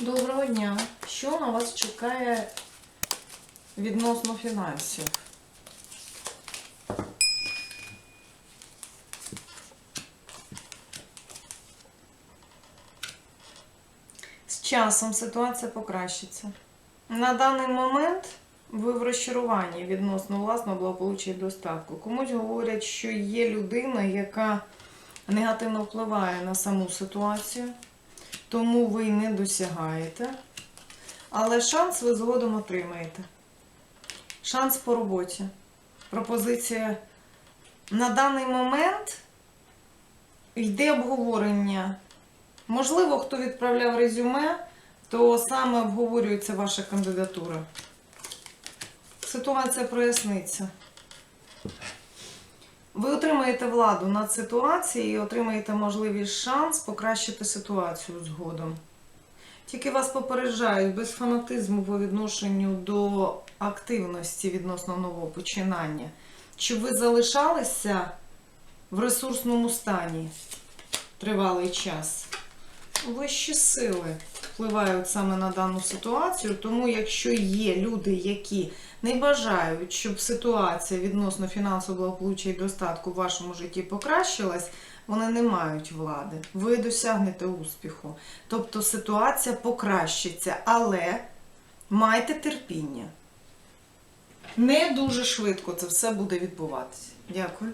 Доброго дня. Що на вас чекає відносно фінансів? З часом ситуація покращиться. На даний момент ви в розчаруванні відносно власного благополуччя і достатку. Комусь говорять, що є людина, яка негативно впливає на саму ситуацію, тому ви не досягаєте. Але шанс ви згодом отримаєте. Шанс по роботі. Пропозиція. На даний момент йде обговорення. Можливо, хто відправляв резюме, то саме обговорюється ваша кандидатура. Ситуація проясниться. Ви отримаєте владу над ситуацією і отримаєте можливість шанс покращити ситуацію згодом. Тільки вас попереджають без фанатизму по відношенню до активності відносно нового починання, щоб ви залишалися в ресурсному стані тривалий час. Вищі сили впливають саме на дану ситуацію, тому якщо є люди, які не бажають, щоб ситуація відносно фінансового благополуччя і достатку в вашому житті покращилась, вони не мають влади. Ви досягнете успіху. Тобто ситуація покращиться, але майте терпіння. Не дуже швидко це все буде відбуватися. Дякую.